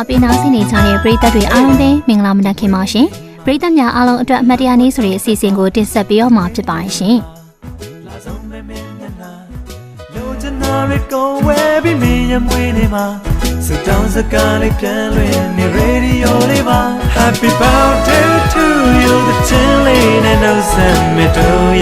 အပေးနာဆင်နေကြတဲ့ပရိသတ်တွေအားလုံးပဲမင်္ဂလာမနက်ခင်းပါရှင်ပရိသတ်များအားလုံးအတွက်အမှတ်တရနေ့ဆိုတဲ့အစီအစဉ်ကိုတင်ဆက်ပေးတော့မှာဖြစ်ပါတယ်ရှင်လာဆုံးမမင်းနဲ့နာလိုချင်တာတွေကိုဝဲပြီးမင်းရမွေးနေမှာစတောင်းစကားလေးပြန်လွင်နေရေဒီယိုလေးပါ Happy birthday to you the chilling and no summer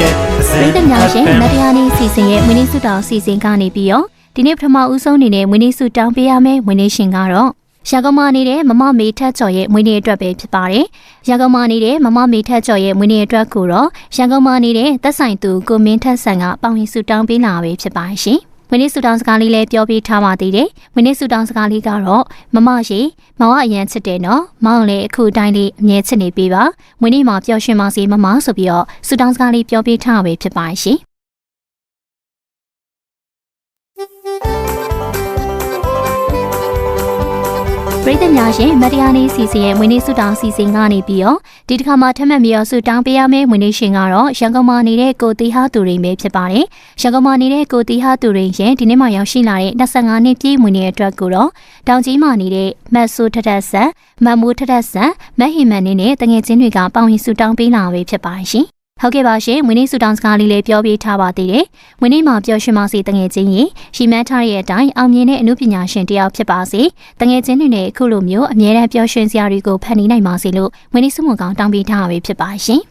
yeah ပရိသတ်များရှင်အမှတ်တရနေ့အစီအစဉ်ရဲ့မွေးနေ့ဆုတောင်းအစီအစဉ်ကနေပြီးတော့ဒီနေ့ပထမဦးဆုံးအနေနဲ့မွေးနေ့ဆုတောင်းပေးရမယ့်မွေးနေ့ရှင်ကတော့ ရန်ကုန်မှာနေတဲ့မမမေထက်ကျော်ရဲ့မွေးနေ့အတွက်ပဲဖြစ်ပါတယ်။ရန်ကုန်မှာနေတဲ့မမမေထက်ကျော်ရဲ့မွေးနေ့အတွက်ကိုတော့ရန်ကုန်မှာနေတဲ့သက်ဆိုင်သူကိုမင်းထက်ဆန်ကပေါဝင်ဆုတောင်းပေးလာပဲဖြစ်ပါရှင်။မင်းနေ့ဆုတောင်းစကားလေးလည်းပြောပြထားပါသေးတယ်။မင်းနေ့ဆုတောင်းစကားလေးကတော့မမရှိမောင်ကအရန်ချစ်တယ်နော်။မောင်လည်းအခုအတိုင်းလေးအမြဲချစ်နေပေးပါ။မင်းနေ့မှာပျော်ရွှင်ပါစေမမဆိုပြီးတော့ဆုတောင်းစကားလေးပြောပြထားပဲဖြစ်ပါရှင်။ ပရိသတ်များရှင်မတရားနေ့စီစဉ်ရဲ့မွေးနေ့ဆုတောင်းစီစဉ်ကနေပြီးတော့ဒီတစ်ခါမှာထပ်မံပြီးတော့ဆုတောင်းပေးရမယ့်မွေးနေ့ရှင်ကတော့ရန်ကုန်မှာနေတဲ့ကိုတီဟာသူရိန်ပဲဖြစ်ပါတယ်။ရန်ကုန်မှာနေတဲ့ကိုတီဟာသူရိန်ရဲ့ဒီနေ့မှရောက်ရှိလာတဲ့25နှစ်ပြည့်မွေးနေ့အတွက်ကိုတော့တောင်ကြီးမှာနေတဲ့မတ်ဆူထထဆန်မတ်မူထထဆန်မတ်ဟီမန်နေနဲ့တငယ်ချင်းတွေကပေါဝင်ဆုတောင်းပေးလာပဲဖြစ်ပါရှင်။ ဟုတ်ကဲ့ပါရှင်မွေးနေ့ဆုတောင်းစကားလေးလေးပြောပြထားပါသေးတယ်။မွေးနေ့မှာပျော်ရွှင်ပါစေတငယ်ချင်းရေရှီမန်းထားတဲ့အတိုင်းအောင်မြင်တဲ့အမှုပညာရှင်တစ်ယောက်ဖြစ်ပါစေ။တငယ်ချင်းတွေနဲ့အခုလိုမျိုးအမြဲတမ်းပျော်ရွှင်စရာတွေကိုဖန်တီးနိုင်ပါစေလို့မွေးနေ့ဆုမွန်ကောင်းတောင်းပေးထားတာပဲဖြစ်ပါရှင်။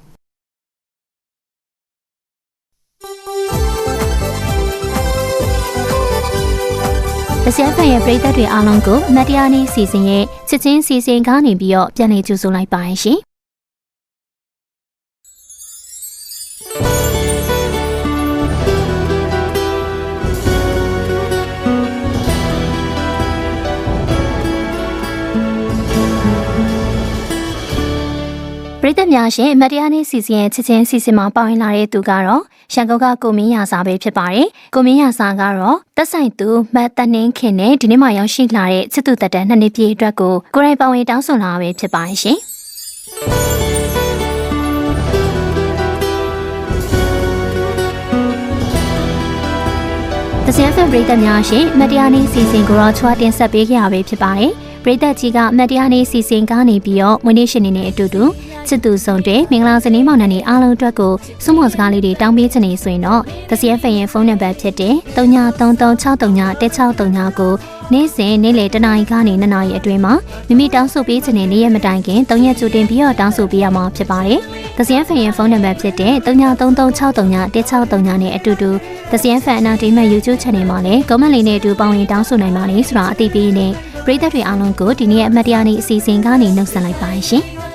အစဖန်ရဲ့ပရိသတ်တွေအားလုံးကိုအမတ်တရားနေ့စီစဉ်ရဲ့ချစ်ချင်းစီစဉ်ကားနေပြီးတော့ပြန်လည်ကြိုဆိုလိုက်ပါရှင်။ ရိသတ်များရှင်အမတ်တရားနေ့စီစဉ်ရဲ့ချစ်ချင်းစီစဉ်မှာပါဝင်လာတဲ့သူကတော့ရန်ကုန်ကကိုမင်းရစာပဲဖြစ်ပါတယ်။ကိုမင်းရစာကတော့တက်ဆိုင်သူမတ်တနင်းခင်နဲ့ဒီနေ့မှရောက်ရှိလာတဲ့ချစ်သူတက်တဲ့နှစ်နှစ်ပြည့်အတွက်ကိုကိုရိုင်းပါဝင်တောင်းဆိုလာပဲဖြစ်ပါတယ်ရှင်။တစံဖန်ပရိသတ်များရှင်အမတ်တရားနေ့စီစဉ်ကိုတော့ချွာတင်ဆက်ပေးခဲ့ရပဲဖြစ်ပါတယ်။ပရိသတ်ကြီးကအမတ်တရားနေ့စီစဉ်ကားနေပြီးတော့မွေးနေ့ရှင်နေတဲ့အတူတူ ချစ်သူဆုံးတဲ့မင်္ဂလာစနေမောင်နှံနေအားလုံးအတွက်ကိုစွမော်စကားလေးတွေတောင်းပေးချင်နေဆိုရင်တော့တစီယဖန်ရဲ့ဖုန်းနံပါတ်ဖြစ်တဲ့39336339ကိုနေ့စဉ်နေ့လယ်တနာရီကနေ2နာရီအတွင်းမှာမိမိတောင်းဆိုပေးချင်တဲ့နေ့ရက်မတိုင်ခင်3ရက်ကြိုတင်ပြီးတော့တောင်းဆိုပေးရမှာဖြစ်ပါတယ်။တစီယဖန်ရဲ့ဖုန်းနံပါတ်ဖြစ်တဲ့39336339နဲ့အတူတူတစီယဖန်အနာတီမတ် YouTube Channel မှာလည်း comment လေးနဲ့အတူပေါင်းရင်တောင်းဆိုနိုင်ပါလေဆိုတာအသိပေးနေပရိသတ်တွေအားလုံးကိုဒီနေ့အမှတ်တရနေ့အစီအစဉ်ကနေနှုတ်ဆက်လိုက်ပါရှင်။